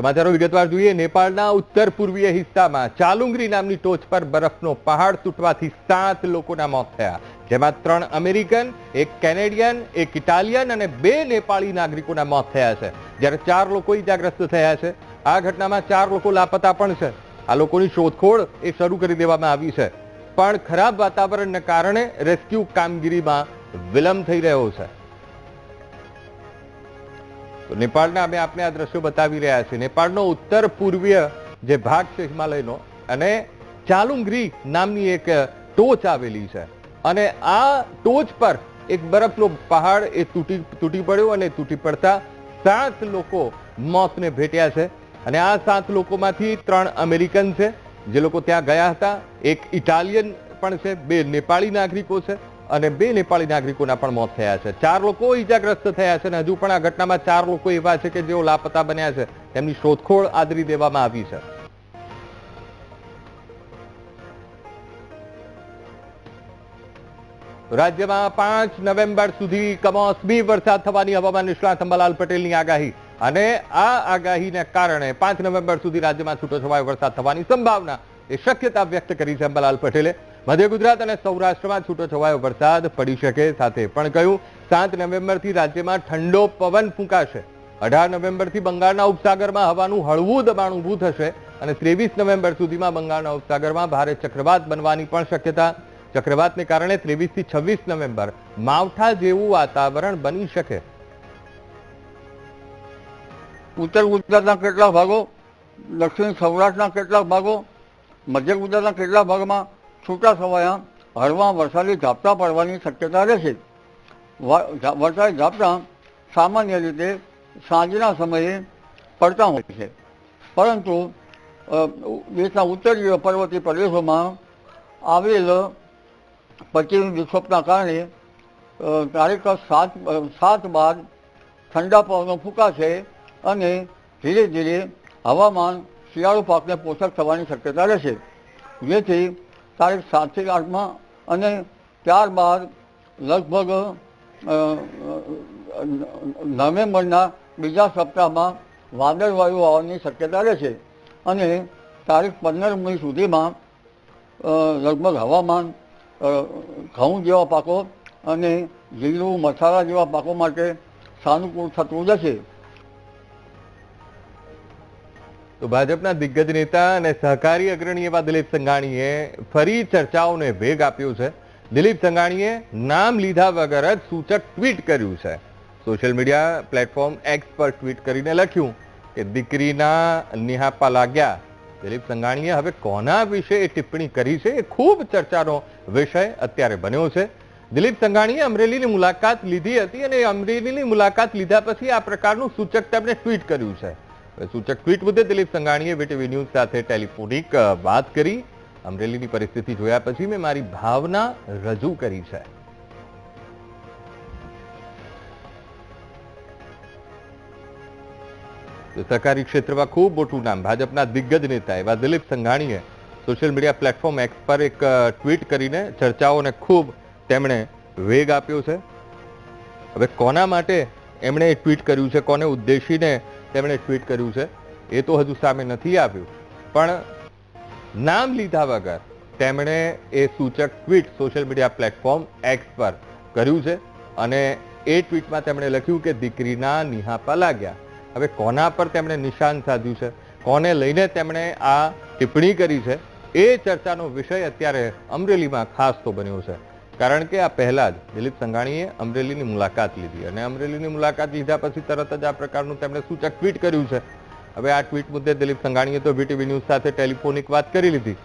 સમાચારો વિગતવાર જોઈએ. નેપાળના ઉત્તર પૂર્વીય હિસ્સામાં ચાલુંગરી નામની ટોચ પર બરફનો પહાડ તૂટવાથી સાત લોકોના મોત થયા. જેમાં ત્રણ અમેરિકન, એક કેનેડિયન, એક ઇટાલિયન અને બે નેપાળી નાગરિકોના મોત થયા છે. જ્યારે ચાર લોકો ઇજાગ્રસ્ત થયા છે. આ ઘટનામાં ચાર લોકો લાપતા પણ છે. આ લોકોની શોધખોળ એ શરૂ કરી દેવામાં આવી છે. પણ ખરાબ વાતાવરણને કારણે રેસ્ક્યુ કામગીરીમાં વિલંબ થઈ રહ્યો છે. તો નેપાળના અમે આપને આ દ્રશ્યો બતાવી રહ્યા છીએ. નેપાળનો ઉત્તર પૂર્વીય જે ભાગ છે હિમાલયનો, અને ચાલુંગરી નામની એક ટોચ આવેલી છે. અને આ ટોચ પર એક બરફનો પહાડ, એ તૂટી તૂટી પડ્યો અને તૂટી પડતા સાત લોકો મોતને ભેટ્યા છે. અને આ સાત લોકોમાંથી ત્રણ અમેરિકન છે. જે લોકો ત્યાં ગયા હતા. એક ઇટાલિયન પણ છે, બે નેપાળી નાગરિકો છે. અને બે નેપાળી નાગરિકોના પણ મોત થયા છે. ચાર લોકો ઈજાગ્રસ્ત થયા છે અને હજુ પણ આ ઘટનામાં ચાર લોકો એવા છે કે જેઓ લાપતા બન્યા છે. તેમની શોધખોળ આદરી દેવામાં આવી છે. રાજ્યમાં પાંચ નવેમ્બર સુધી કમોસમી વરસાદ થવાની હવામાન નિષ્ણાત અંબાલાલ પટેલની આગાહી. અને આ આગાહીને કારણે પાંચ નવેમ્બર સુધી રાજ્યમાં છૂટોછવાયો વરસાદ થવાની સંભાવના એ શક્યતા વ્યક્ત કરી છે અંબાલાલ પટેલે. મધ્ય ગુજરાત અને સૌરાષ્ટ્રમાં છૂટોછવાયો વરસાદ પડી શકે સાથે પણ કહ્યું, સાત નવેમ્બરથી રાજ્યમાં ઠંડો પવન ફૂંકાશે. અઢાર નવેમ્બરથી બંગાળના ઉપસાગરમાં હવાનું હળવું દબાણ ઊભું થશે અને ત્રેવીસ નવેમ્બર સુધીમાં બંગાળના ઉપસાગરમાં ભારે ચક્રવાત બનવાની પણ શક્યતા. ચક્રવાતને કારણે ત્રેવીસથી છવ્વીસ નવેમ્બર માવઠા જેવું વાતાવરણ બની શકે. ઉત્તર ગુજરાતના કેટલાક ભાગો, દક્ષિણ સૌરાષ્ટ્રના કેટલાક ભાગો, મધ્ય ગુજરાતના કેટલાક ભાગમાં છૂટા છવાયા, હળવા વરસાદી ઝાપટા પડવાની શક્યતા રહેશે. વરસાદી ઝાપટા સામાન્ય રીતે સાંજના સમયે પડતા હોય છે. પરંતુ દેશના ઉત્તરીય પર્વતીય પ્રદેશોમાં આવેલ પશ્ચિમી વિક્ષોભના કારણે તારીખ સાત સાત બાદ ઠંડા પવનો ફૂંકાશે અને ધીરે ધીરે હવામાન શિયાળુ પાકને પોષક થવાની શક્યતા રહેશે. જેથી તારીખ સાતથી આઠમાં અને ત્યારબાદ લગભગ નવેમ્બરના બીજા સપ્તાહમાં વાદળવાયુ આવવાની શક્યતા રહેશે અને તારીખ પંદરમી સુધીમાં લગભગ હવામાન ઘઉં જેવા પાકો અને જીરું, મસાલા જેવા પાકો માટે સાનુકૂળ થતું જશે તો ભાજપના દિગ્ગજ નેતા અને સહકારી અગ્રણી એવા દિલીપ સંઘાણીએ ફરી ચર્ચાઓને વેગ આપ્યો છે. દિલીપ સંઘાણીએ નામ લીધા વગર જ સૂચક ટ્વીટ કર્યું છે. સોશિયલ મીડિયા પ્લેટફોર્મ એક્સ પર ટ્વીટ કરીને લખ્યું કે, દીકરીના નિહાપા લાગ્યા. દિલીપ સંઘાણીએ હવે કોના વિશે એ ટિપ્પણી કરી છે એ ખૂબ ચર્ચાનો વિષય અત્યારે બન્યો છે. દિલીપ સંઘાણીએ અમરેલીની મુલાકાત લીધી હતી અને અમરેલીની મુલાકાત લીધા પછી આ પ્રકારનું સૂચક તેમણે ટ્વીટ કર્યું છે. સૂચક ટ્વીટ મુદ્દે દિલીપ સંઘાણીએ વીટીવી ન્યૂઝ સાથે ટેલિફોનિક વાત કરી. અમરેલીની પરિસ્થિતિ જોયા પછી મેં મારી ભાવના રજૂ કરી છે. સહકારી ક્ષેત્રમાં ખૂબ મોટું નામ ભાજપના દિગ્ગજ નેતા એવા દિલીપ સંઘાણીએ સોશિયલ મીડિયા પ્લેટફોર્મ એક્સ પર એક ટ્વીટ કરીને ચર્ચાઓને ખૂબ તેમણે વેગ આપ્યો છે. હવે કોના માટે એમણે ટ્વીટ કર્યું છે? કોને ઉદ્દેશીને તેમણે ટ્વીટ કર્યું છે. એ તો હજુ સામે નથી આવ્યું. પણ નામ લીધા વગર તેમણે એ સૂચક tweet social media platform X પર કર્યું છે અને એ ટ્વીટમાં તેમણે લખ્યું કે દીકરીના નિહાપા લાગ્યા. હવે કોના પર તેમણે નિશાન સાધ્યું છે? કોને લઈને તેમણે આ ટિપ્પણી કરી છે? એ ચર્ચાનો વિષય અત્યારે અમરેલીમાં ખાસ તો બન્યો છે. કારણ કે આ પહેલા જ દિલીપ સંઘાણીએ અમરેલીની મુલાકાત લીધી અને અમરેલીની મુલાકાત લીધા પછી તરત જ આ પ્રકારનું તેમણે સૂચક ટ્વીટ કર્યું છે. હવે આ ટ્વીટ મુદ્દે દિલીપ સંઘાણીએ તો વીટીવી ન્યૂઝ સાથે ટેલિફોનિક વાત કરી લીધી.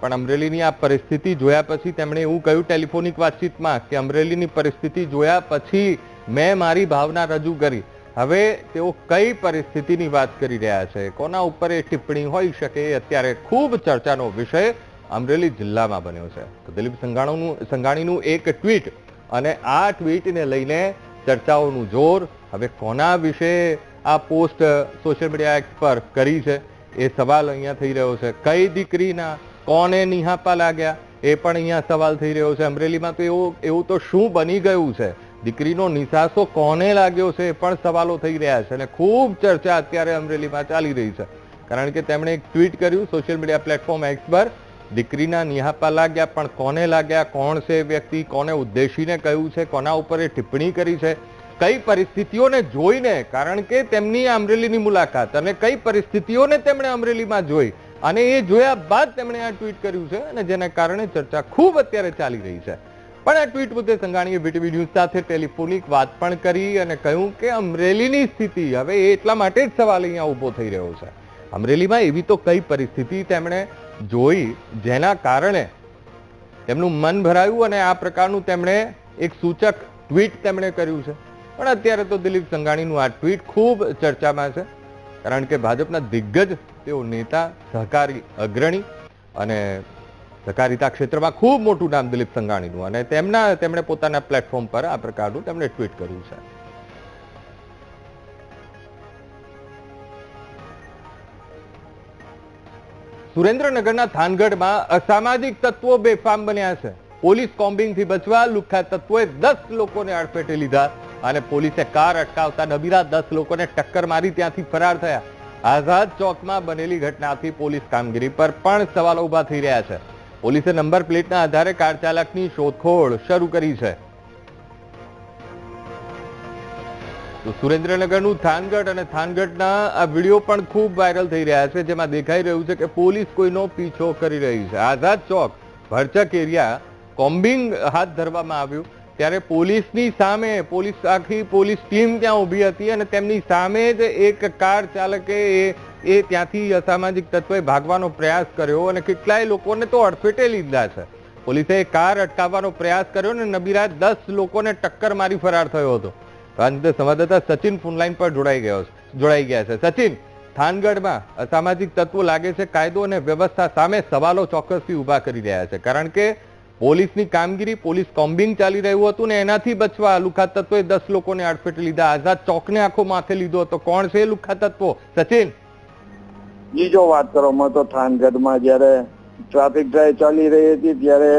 પણ અમરેલીની આ પરિસ્થિતિ જોયા પછી તેમણે એવું કહ્યું ટેલિફોનિક વાતચીતમાં કે અમરેલીની પરિસ્થિતિ જોયા પછી મેં મારી ભાવના રજૂ કરી. હવે તેઓ કઈ પરિસ્થિતિની વાત કરી રહ્યા છે? કોના ઉપર એ ટિપ્પણી હોઈ શકે? અત્યારે ખૂબ ચર્ચાનો વિષય અમરેલી જિલ્લામાં બન્યો છે. તો દિલીપ સંઘાણુનું સંઘાણીનું એક ટ્વીટ અને આ ટ્વીટને લઈને ચર્ચાઓનું જોર હવે કોના વિશે આ પોસ્ટ સોશિયલ મીડિયા એક્સ પર કરી છે એ સવાલ અહીંયા થઈ રહ્યો છે. કઈ દીકરીના કોને નિહાપા લાગ્યા એ પણ અહીંયા સવાલ થઈ રહ્યો છે. અમરેલીમાં તો એવું એવું તો શું બની ગયું છે? દીકરીનો નિશાસો કોને લાગ્યો છે એ પણ સવાલો થઈ રહ્યા છે અને ખૂબ ચર્ચા અત્યારે અમરેલીમાં ચાલી રહી છે. કારણ કે તેમણે એક ટ્વીટ કર્યું સોશિયલ મીડિયા પ્લેટફોર્મ એક્સ પર દીકરીના નિહાપા લાગ્યા, પણ કોને લાગ્યા, કોણ છે વ્યક્તિ, કોને ઉદ્દેશીને કહ્યું છે, કોના ઉપર એ ટિપ્પણી કરી છે, કઈ પરિસ્થિતિઓને જોઈને, કારણ કે તેમની અમરેલીની મુલાકાત અને કઈ પરિસ્થિતિઓને તેમણે અમરેલીમાં જોઈ, અને એ જોયા બાદ તેમણે આ ટ્વીટ કર્યું છે, અને જેના કારણે ચર્ચા ખૂબ અત્યારે ચાલી રહી છે. પણ આ ટ્વીટ મુદ્દે સંઘાણીએ વીટીવી ન્યૂઝ સાથે ટેલિફોનિક વાત પણ કરી અને કહ્યું કે અમરેલીની સ્થિતિ હવે એટલા માટે જ સવાલ અહીંયા ઊભો થઈ રહ્યો છે. અમરેલીમાં એવી તો કઈ પરિસ્થિતિ, તેમણે જોઈ જેના કારણે તેમનું મન ભરાયું અને આ પ્રકારનું તેમણે એક સૂચક ટ્વીટ તેમણે કર્યું છે. પણ અત્યારે તો દિલીપ સંઘાણીનું આ ટ્વીટ ખૂબ ચર્ચામાં છે, કારણ કે ભાજપના દિગ્ગજ તેઓ નેતા, સહકારી અગ્રણી અને સહકારિતા ક્ષેત્રમાં ખૂબ મોટું નામ દિલીપ સંઘાણીનું અને તેમના, તેમણે પોતાના પ્લેટફોર્મ પર આ પ્રકારનું તેમણે ટ્વીટ કર્યું છે. સુરેન્દ્રનગરના થાનગઢમાં અસામાજિક તત્વો બેફામ બન્યા છે. પોલીસ કોમ્બિંગથી બચવા લુખ્ખા તત્વોએ દસ લોકોને અડફેટે લીધા અને પોલીસે કાર અટકાવતા નબીરા દસ લોકોને ટક્કર મારી ત્યાંથી ફરાર થયા. આઝાદ ચોકમાં બનેલી ઘટનાથી પોલીસ કામગીરી પર પણ સવાલો ઊભા થઈ રહ્યા છે. પોલીસે નંબર પ્લેટના આધારે કાર ચાલકની શોધખોળ શરૂ કરી છે. તો સુરેન્દ્રનગરનું થાનગઢ અને થાનગઢના આ વીડિયો પણ ખૂબ વાયરલ થઈ રહ્યા છે, જેમાં દેખાઈ રહ્યું છે કે પોલીસ કોઈનો પીછો કરી રહી છે. આઝાદ ચોક, ભરચક એરિયા, કોમ્બિંગ હાથ ધરવામાં આવ્યું, ત્યારે પોલીસની સામે, પોલીસ આખી પોલીસ ટીમ ત્યાં ઊભી હતી અને તેમની સામે જ એક કાર ચાલકે એ એ ત્યાંથી અસામાજિક તત્વોએ ભાગવાનો પ્રયાસ કર્યો અને કેટલાય લોકોને તો અડફેટે લીધા છે. પોલીસે કાર અટકાવવાનો પ્રયાસ કર્યો અને નબીરા દસ લોકોને ટક્કર મારી ફરાર થયો હતો. સંવાદદાતા સચિન ફોનલાઈન પર જોડાઈ ગયો જોડાઈ ગયા છે. સચિન, થાનગઢમાં અસામાજિક તત્વો લાગે છે, કાયદો અને વ્યવસ્થા સામે સવાલો ચોક્કસથી ઊભા કરી રહ્યા છે. કારણ કે પોલીસની કામગીરી, પોલીસ કોમ્બિંગ ચાલી રહ્યું હતું ને એનાથી બચવા લુખા તત્વોએ દસ લોકોને અડફેટે લીધા. આઝાદ ચોકને આખો માથે લીધો હતો. કોણ છે એ લુખ્ખા તત્વો? સચિન. જી જો વાત કરવામાં તો થાનગઢમાં જ્યારે ટ્રાફિક ડ્રાઈવ ચાલી રહી હતી, ત્યારે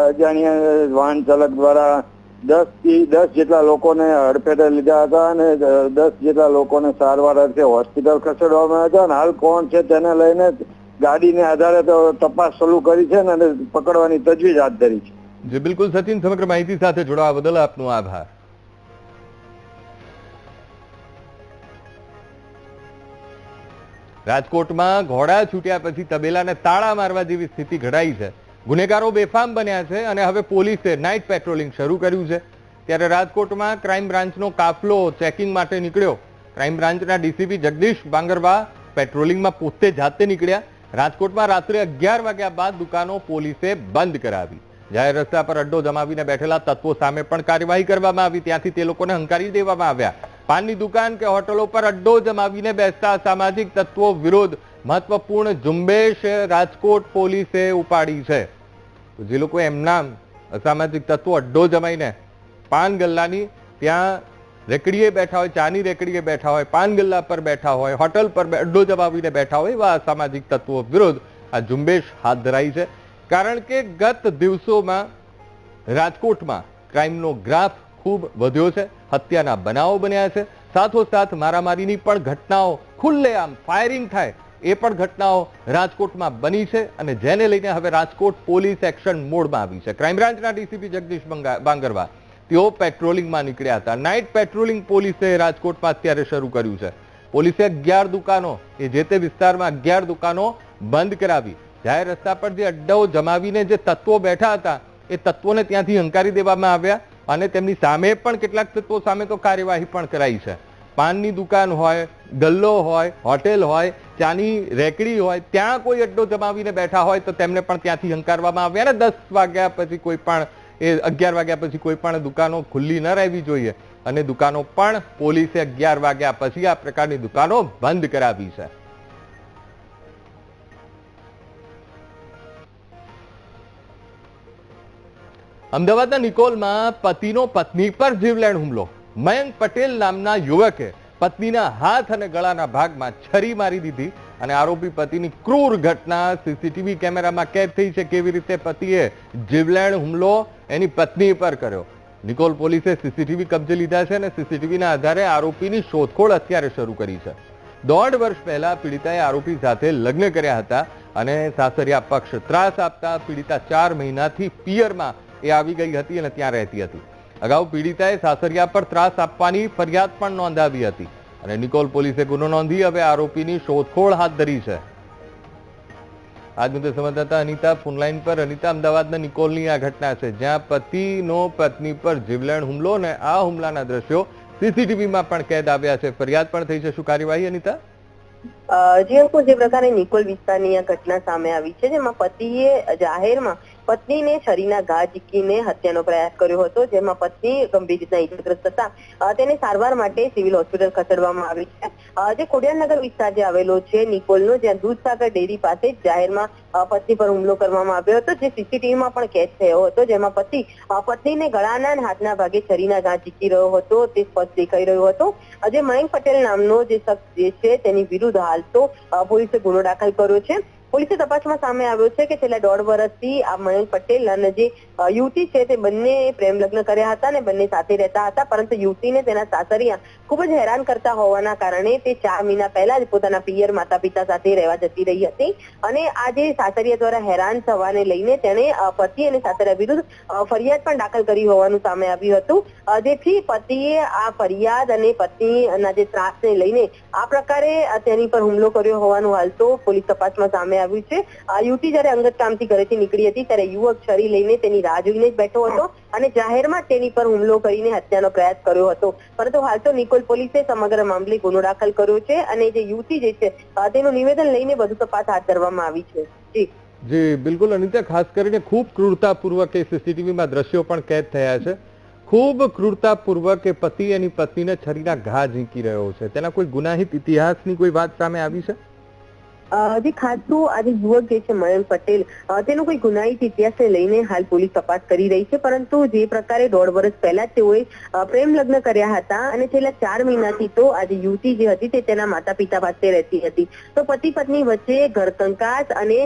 અજાણ્યા વાહન ચાલક દ્વારા દસથી દસ જેટલા લોકોને હડફેટે લીધા હતા અને દસ જેટલા લોકોને સારવાર અર્થે હોસ્પિટલ ખસેડવામાં હતા અને હાલ કોણ છે તેને લઈને ગાડીને આધારે તો તપાસ શરૂ કરી છે અને પકડવાની તજવીજ હાથ ધરી છે. જે, બિલકુલ સચિન, સમગ્ર માહિતી સાથે જોડાવા બદલ આપનો આભાર. રાજકોટમાં ઘોડા છૂટ્યા પછી તબેલાને તાળા મારવા જેવી સ્થિતિ ઘડાઈ છે. ગુનેગારો બેફામ બન્યા છે અને હવે પોલીસે નાઇટ પેટ્રોલિંગ શરૂ કર્યું છે. ત્યારે રાજકોટમાં ક્રાઇમ બ્રાન્ચનો કાફલો ચેકિંગ માટે નીકળ્યો. ક્રાઇમ બ્રાન્ચના ડીસીપી જગદીશ બાંગરવા પેટ્રોલિંગમાં પોતે જાતે નીકળ્યા. રાજકોટમાં રાત્રે અગિયાર વાગ્યા બાદ દુકાનો પોલીસે બંધ કરાવી. જાહેર રસ્તા પર અડ્ડો જમાવીને બેઠેલા તત્વો સામે પણ કાર્યવાહી કરવામાં આવી. ત્યાંથી તે લોકોને હંકારી દેવામાં આવ્યા. પાનની દુકાન કે હોટલો પર અડ્ડો જમાવીને બેસતા સામાજિક તત્વો વિરોધ મહત્વપૂર્ણ ઝુંબેશ રાજકોટ પોલીસે ઉપાડી છે. તો જે લોકો એમના અસામાજિક તત્વો અડ્ડો જમાઈને પાન ગલ્લાની ત્યાં રેકડીએ બેઠા હોય, ચાની રેકડીએ બેઠા હોય, પાન ગલ્લા પર બેઠા હોય, હોટલ પર અડ્ડો જમાવીને બેઠા હોય એવા અસામાજિક તત્વો વિરુદ્ધ આ ઝુંબેશ હાથ ધરાઈ છે. કારણ કે ગત દિવસોમાં રાજકોટમાં ક્રાઇમનો ગ્રાફ ખૂબ વધ્યો છે, હત્યાના બનાવો બન્યા છે. સાથોસાથ મારામારીની પણ ઘટનાઓ ખુલ્લેઆમ ફાયરિંગ થાય એ પણ ઘટનાઓ રાજકોટમાં બની છે અને જેને લઈને હવે રાજકોટ પોલીસ એક્શન મોડમાં આવી છે. ક્રાઇમ બ્રાન્ચના ડીસીપી જગદીશ બંગા- બાંગરવા, તેઓ પેટ્રોલિંગમાં નીકળ્યા હતા. નાઇટ પેટ્રોલિંગ પોલીસે રાજકોટમાં અત્યારે શરૂ કર્યું છે. પોલીસે અગિયાર દુકાનો, એ જે તે વિસ્તારમાં અગિયાર દુકાનો બંધ કરાવી. જાહેર રસ્તા પર જે અડ્ડાઓ જમાવીને જે તત્વો બેઠા હતા, એ તત્વોને ત્યાંથી હંકારી દેવામાં આવ્યા અને તેમની સામે પણ કેટલાક તત્વો સામે તો કાર્યવાહી પણ કરાઈ છે. પાનની દુકાન હોય, ગલ્લો હોય, હોટેલ હોય ચાની રેકડી હોય, ત્યાં કોઈ અડ્ડો જમાવીને બેઠા હોય તો તેમને પણ ત્યાંથી હંકારવામાં આવ્યા અને દસ વાગ્યા પછી કોઈ પણ, એ અગિયાર વાગ્યા પછી કોઈ પણ દુકાનો ખુલ્લી ન રહેવી જોઈએ. અને દુકાનો પણ પોલીસે અગિયાર વાગ્યા પછી આ પ્રકારની દુકાનો બંધ કરાવી છે. અમદાવાદના નિકોલમાં પતિનો પત્ની પર જીવલેણ હુમલો. મયંક પટેલ નામના યુવકે પત્નીના હાથ અને ગળાના ભાગમાં છરી મારી દીધી અને આરોપી પતિની ક્રૂર ઘટના સીસીટીવી કેમેરામાં કેદ થઈ છે. કેવી રીતે પતિએ જીવલેણ હુમલો એની પત્ની પર કર્યો? નિકોલ પોલીસે સીસીટીવી કબજે લીધા છે અને સીસીટીવીના આધારે આરોપીની શોધખોળ અત્યારે શરૂ કરી છે. દોઢ વર્ષ પહેલા પીડિતાએ આરોપી સાથે લગ્ન કર્યા હતા અને સાસરિયા પક્ષ ત્રાસ આપતા પીડિતા ચાર મહિનાથી પિયરમાં એ આવી ગઈ હતી અને ત્યાં રહેતી હતી. અગાઉ પીડિતાએ સાસરિયા પર ત્રાસ આપવાની ફરિયાદ પણ નોંધાવી હતી અને નિકોલ પોલીસે ગુનો નોંધી હવે આરોપીની શોધખોળ હાથ ધરી છે. આજ મુદ્દે સંવાદદાતા અનિતા, ફોનલાઈન પર અનિતા અમદાવાદના નિકોલની આ ઘટના છે, જ્યાં પતિનો પત્ની પર જીવલેણ હુમલો અને આ હુમલાના દ્રશ્યો સીસીટીવીમાં પણ કેદ આવ્યા છે. ફરિયાદ પણ થઈ છે, શું કાર્યવાહી અનિતા? જે અંકુ જે પ્રકારે નિકોલ વિસ્તારની આ ઘટના સામે આવી છે, જેમાં પતિએ જાહેરમાં પત્નીને છરીના ઘા ઝીકીને હત્યાનો પ્રયાસ કર્યો હતો, જેમાં પત્ની ગંભીર રીતના ઇજાગ્રસ્ત હતા. તેને સારવાર માટે સિવિલ હોસ્પિટલ ખસેડવામાં આવી છે. જે ખોડિયારનગર વિસ્તાર જે આવેલો છે, નિકોલનો, જ્યાં દૂધસાગર ડેરી પાસે જાહેરમાં પત્ની પર હુમલો કરવામાં આવ્યો હતો, જે સીસીટીવીમાં પણ કેદ થયો હતો, જેમાં પતિ પત્નીને ગળાના હાથના ભાગે છરીના ઘા ઝીકી રહ્યો હતો, તે સ્પષ્ટ દેખાઈ રહ્યો હતો. આજે મયંક પટેલ નામનો જે શખ્સ જે છે, તેની વિરુદ્ધ હાલ તો પોલીસે ગુનો દાખલ કર્યો છે. પોલીસે તપાસમાં સામે આવ્યો છે કે છેલ્લા દોઢ વર્ષથી આ મયંક પટેલ અને જે યુવતી છે તે બંને પ્રેમ લગ્ન કર્યા હતા અને બંને સાથે રહેતા હતા, પરંતુ યુવતીને તેના સાસરિયા ખૂબ જ હેરાન કરતા હોવાના કારણે તે ચાર મહિના પહેલા જ પોતાના પિયર માતા પિતા સાથે રહેવા જતી રહી હતી અને આ સાસરિયા દ્વારા હેરાન થવાને લઈને તેણે પતિ અને સાસરિયા વિરુદ્ધ ફરિયાદ પણ દાખલ કરી હોવાનું સામે આવ્યું હતું. જેથી પતિએ આ ફરિયાદ અને પત્નીના જે ત્રાસને લઈને આ પ્રકારે તેની પર હુમલો કર્યો હોવાનું હાલ તો પોલીસ તપાસમાં સામે આવ્યું છે. આ યુવતી જયારે અંગત ઘરેથી નીકળી હતી, ત્યારે યુવક છરી લઈને તેની રાહ જોઈને જ બેઠો હતો અને જાહેરમાં તેની પર હુમલો કરીને હત્યાનો પ્રયાસ કર્યો હતો. પરંતુ હાલ તો નિકોલ પોલીસે સમગ્ર મામલે ગુનો દાખલ કર્યો છે અને જે યુવતી જે છે તેનું નિવેદન લઈને વધુ તપાસ હાથ ધરવામાં આવી છે. જી. જી, બિલકુલ અનિતા, ખાસ કરીને ખૂબ ક્રૂરતાપૂર્વક એ સીસીટીવીમાં દ્રશ્યો પણ કેદ થયા છે. ખૂબ ક્રૂરતાપૂર્વક એ પતિ એની પત્નીને છરીના ઘા ઝીંકી રહ્યો છે. તેના કોઈ ગુનાહિત ઇતિહાસની કોઈ વાત સામે આવી છે? જે ખાસ આજે યુવક જે છે, મયંક પટેલ તેનો કોઈ ગુનાહિત ઇતિહાસને લઈને હાલ પોલીસ તપાસ કરી રહી છે, પરંતુ જે પ્રકારે દોઢ વર્ષ પહેલા તેઓએ પ્રેમ લગ્ન કર્યા હતા અને છેલ્લા ચાર મહિનાથી તો આજે યુવતી જે હતી તે તેના માતા પિતા પાસે રહેતી હતી. તો પતિ પત્ની વચ્ચે ઘરકંકાસ અને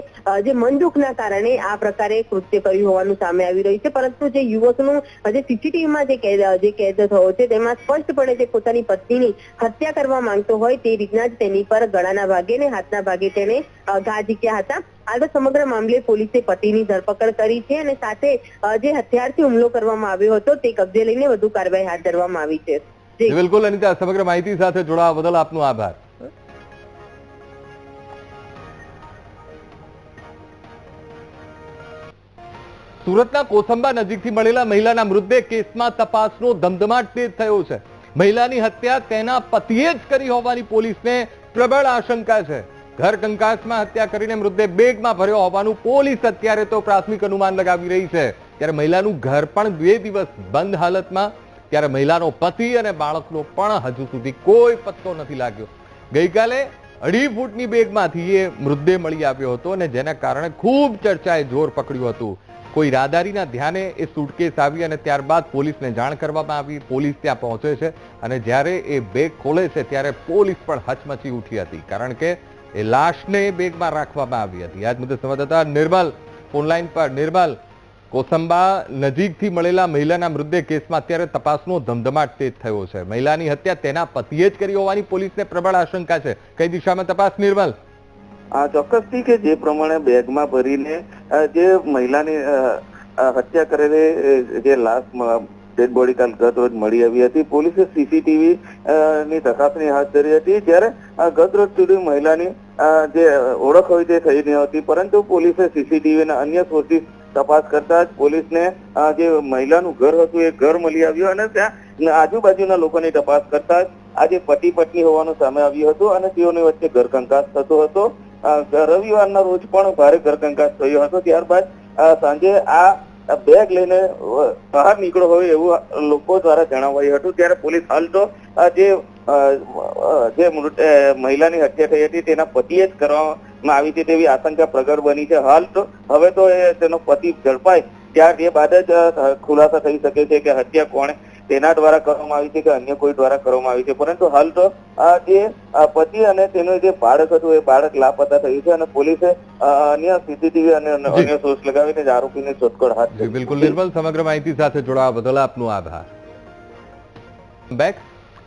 જે મન દુઃખના કારણે આ પ્રકારે કૃત્ય કર્યું હોવાનું સામે આવી રહ્યું છે, પરંતુ જે યુવકનું જે સીસીટીવીમાં જે જે કેદ થયો છે, તેમાં સ્પષ્ટપણે જે પોતાની પત્નીની હત્યા કરવા માંગતો હોય તે રીતના જ તેની પર ગળાના ભાગે ને હાથના ભાગે તેને અ, ઘા ઝીક્યા હતા. હાલ સમગ્ર મામલે પોલીસે પતિની ધરપકડ કરી છે અને સાથે જે હથિયારથી હુમલો કરવામાં આવ્યો હતો તે કબજે લઈને વધુ કાર્યવાહી હાથ ધરવામાં આવી છે. બિલકુલ અનિતા સમગ્ર માહિતી સાથે જોડાવા બદલ આપનો આભાર. સુરતના કોસંબા નજીકથી મળેલા મહિલાના મૃતદેહ કેસમાં તપાસનો ધમધમાટ તેજ થયો છે. મહિલાની હત્યા તેના પતિએ જ કરી હોવાની પોલીસને પ્રબળ આશંકા છે. ઘર કંકાસમાં હત્યા કરીને મૃતદેહ બેગમાં ભર્યો હોવાનું પોલીસ અત્યારે તો પ્રાથમિક અનુમાન લગાવી રહી છે. ત્યારે મહિલાનું ઘર પણ બે દિવસ બંધ હાલતમાં. ત્યારે મહિલાનો પતિ અને બાળકનો પણ હજુ સુધી કોઈ પત્તો નથી લાગ્યો. ગઈકાલે અઢી ફૂટની બેગમાંથી એ મૃતદેહ મળી આવ્યો હતો અને જેના કારણે ખૂબ ચર્ચાએ જોર પકડ્યું હતું. કોઈ રાહદારીના ધ્યાને એ સુટકેસ આવી અને ત્યારબાદ પોલીસને જાણ કરવામાં આવી. પોલીસ ત્યાં પહોંચે છે અને જ્યારે એ બેગ ખોલે છે ત્યારે પોલીસ પણ હચમચી ઉઠી હતી. કારણ કે એ લાશને બેગમાં રાખવામાં આવી હતી. આજ મુદ્દે સંવાદદાતા નિર્મલ ફોનલાઈન પર. નિર્મલ, કોસંબા નજીકથી મળેલા મહિલાના મૃતદેહ કેસમાં અત્યારે તપાસનો ધમધમાટ તેજ થયો છે. મહિલાની હત્યા તેના પતિએ જ કરી હોવાની પોલીસને પ્રબળ આશંકા છે. કઈ દિશામાં તપાસ, નિર્મલ? આ ચોક્કસથી કે જે પ્રમાણે બેગમાં ભરીને જે મહિલાની હત્યા કરેલી જે લાશ ડેડ બોડી કાલ ગત રોજ મળી આવી હતી, પોલીસે સીસીટીવી ની તપાસણી હાથ ધરી હતી જ્યારે અ, ગત રોજ સુધી મહિલાની જે ઓળખ હોય તે થઈ ન હતી પરંતુ પોલીસે સીસીટીવી ના અન્ય સોર્સિસ તપાસ કરતા જ પોલીસને જે મહિલાનું ઘર હતું એ ઘર મળી આવ્યું અને ત્યાં આજુબાજુના લોકોની તપાસ કરતા જ આજે પતિ પત્ની હોવાનું સામે આવ્યું હતું અને તેઓની વચ્ચે ઘર કંકાસ થતો હતો. રવિવારના રોજ પણ ભારે ઘર કંકાસ થયો હતો. ત્યારબાદ સાંજે આ બેગ લઈને બહાર નીકળ્યો હોય એવું લોકો દ્વારા જણાવાયું હતું. ત્યારે પોલીસ હાલ તો જે જે મહિલાની હત્યા થઈ હતી તેના પતિએ જ કરવામાં આવી હતી તેવી આશંકા પ્રગટ બની છે. હાલ તો હવે તો એ તેનો પતિ ઝડપાય ત્યાર એ બાદ જ ખુલાસા થઈ શકે છે કે હત્યા કોણે તેના દ્વારા કરવામાં આવી છે કે અન્ય કોઈ દ્વારા કરવામાં આવી છે. પરંતુ હાલ તો આ જે પતિ અને તેનું જે બાળક હતું એ બાળક લાપતા થયું છે અને પોલીસે અન્ય સીસીટીવી અને અન્ય સોર્સ લગાવીને જ આરોપીને શોધખોળ હાથ ધરી બિલકુલ નિર્મલ સમગ્ર માહિતી સાથે જોડાવા બદલ આપનો આભાર. બેક.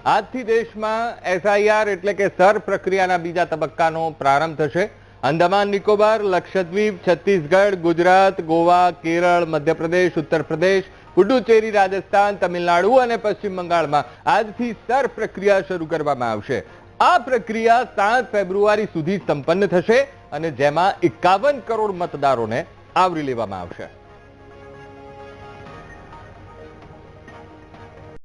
આજથી દેશમાં એસઆઈઆર એટલે કે સર પ્રક્રિયાના બીજા તબક્કાનો પ્રારંભ થશે. અંદમાન, નિકોબાર, લક્ષદ્વીપ, છત્તીસગઢ, ગુજરાત, ગોવા, કેરળ, મધ્યપ્રદેશ ઉત્તર પ્રદેશ પુડુચેરી, રાજસ્થાન, તમિલનાડુ અને પશ્ચિમ બંગાળમાં આજથી સર પ્રક્રિયા શરૂ કરવામાં આવશે. આ પ્રક્રિયા સાત ફેબ્રુઆરી સુધી સંપન્ન થશે અને જેમાં એકાવન કરોડ મતદારોને આવરી લેવામાં આવશે.